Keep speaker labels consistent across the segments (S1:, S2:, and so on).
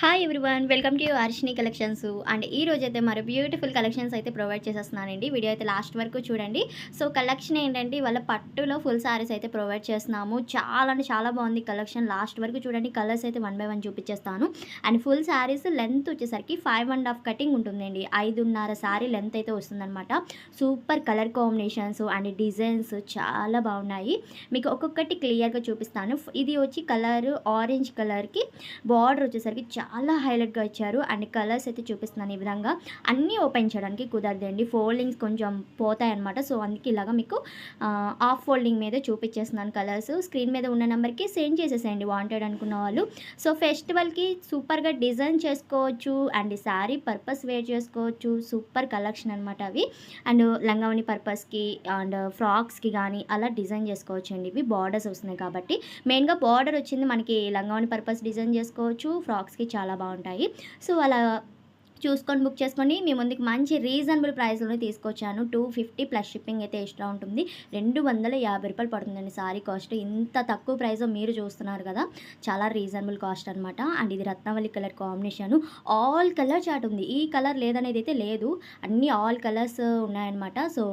S1: Hi everyone welcome to Arshini collections and ఈ రోజు అయితే మరి బ్యూటిఫుల్ కలెక్షన్స్ అయితే ప్రొవైడ్ చేసేస్తున్నానండి. వీడియో అయితే లాస్ట్ వరకు చూడండి. సో కలెక్షన్ ఏంటంటే వాళ్ళ పట్టులో ఫుల్ సారీస్ అయితే ప్రొవైడ్ చేస్తున్నాము. చాలా అంటే చాలా బాగుంది కలెక్షన్ లాస్ట్ వరకు చూడండి కలర్స్ అయితే వన్ బై వన్ చూపించేస్తాను. అండ్ ఫుల్ సారీస్ లెంత్ వచ్చేసరికి ఫైవ్ అండ్ హాఫ్ కటింగ్ ఉంటుందండి. ఐదున్నర సారీ లెంత్ అయితే వస్తుందన్నమాట. Super colour combinations and designs చాలా బాగున్నాయి. మీకు ఒక్కొక్కటి క్లియర్గా చూపిస్తాను. ఇది వచ్చి కలర్ ఆరెంజ్ కలర్కి బార్డర్ వచ్చేసరికి చాలా హైలైట్గా ఇచ్చారు. అండ్ కలర్స్ అయితే చూపిస్తున్నాను ఈ విధంగా. అన్నీ ఓపెన్ చేయడానికి కుదరదండి. ఫోల్డింగ్స్ కొంచెం పోతాయన్నమాట. సో అందుకే ఇలాగా మీకు ఆఫ్ ఫోల్డింగ్ మీద చూపించేస్తున్నాను కలర్స్. స్క్రీన్ మీద ఉన్న నెంబర్కి సెండ్ చేసేసేయండి వాంటెడ్ అనుకున్న వాళ్ళు. సో ఫెస్టివల్కి సూపర్గా డిజైన్ చేసుకోవచ్చు. అండ్ శారీ పర్పస్ వేర్ చేసుకోవచ్చు. సూపర్ కలెక్షన్ అనమాట అవి. అండ్ లంగావని పర్పస్కి అండ్ ఫ్రాక్స్కి కానీ అలా డిజైన్ చేసుకోవచ్చు అండి ఇవి బార్డర్స్ వస్తున్నాయి కాబట్టి. మెయిన్గా బార్డర్ వచ్చింది మనకి లంగావని పర్పస్ డిజైన్ చేసుకోవచ్చు. ఫ్రాక్స్కి చాలా చాలా బాగుంటాయి. సో అలా చూసుకొని బుక్ చేసుకొని మీ ముందుకు మంచి రీజనబుల్ ప్రైస్లోనే తీసుకొచ్చాను. టూ ఫిఫ్టీ ప్లస్ షిప్పింగ్ అయితే ఎక్స్ట్రా ఉంటుంది. రెండు వందల యాభై రూపాయలు పడుతుందండి సారీ కాస్ట్. ఇంత తక్కువ ప్రైస్ మీరు చూస్తున్నారు కదా చాలా రీజనబుల్ కాస్ట్ అనమాట అండ్ ఇది Ratnavalli colour combination. All colour chat ఉంది. ఈ కలర్ లేదనేది అయితే లేదు. అన్ని ఆల్ కలర్స్ ఉన్నాయన్నమాట. సో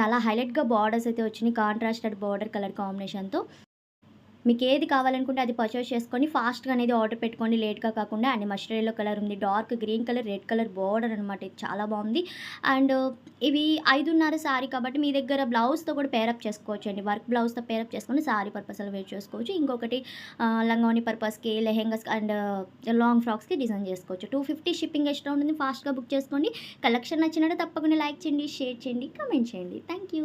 S1: చాలా హైలైట్గా బార్డర్స్ అయితే వచ్చినాయి. కాంట్రాస్టెడ్ బార్డర్ కలర్ కాంబినేషన్తో. మీకు ఏది కావాలనుకుంటే అది పర్చేస్ చేసుకొని ఫాస్ట్గా అనేది ఆర్డర్ పెట్టుకోండి. లేట్గా కాకుండా అండ్ మస్టర్డ్ ఎల్లో కలర్ ఉంది. Dark green colour red colour border అనమాట ఇది చాలా బాగుంది. అండ్ ఇవి ఐదున్నర శారీ కాబట్టి మీ దగ్గర బ్లౌజ్తో కూడా పేరప్ చేసుకోవచ్చు అండి వర్క్ బ్లౌజ్తో పేరప్ చేసుకొని సారీ పర్పస్లో వేర్ చేసుకోవచ్చు. ఇంకొకటి లంగోని పర్పస్కి లెహెంగాస్ అండ్ లాంగ్ ఫ్రాక్స్కి డిజైన్ చేసుకోవచ్చు. టూ ఫిఫ్టీ షిప్పింగ్ ఎక్స్ట్రా ఉంటుంది. ఫాస్ట్గా బుక్ చేసుకోండి. కలెక్షన్ నచ్చినట్టు తప్పకుండా లైక్ చేయండి షేర్ చేయండి కమెంట్ చేయండి. Thank you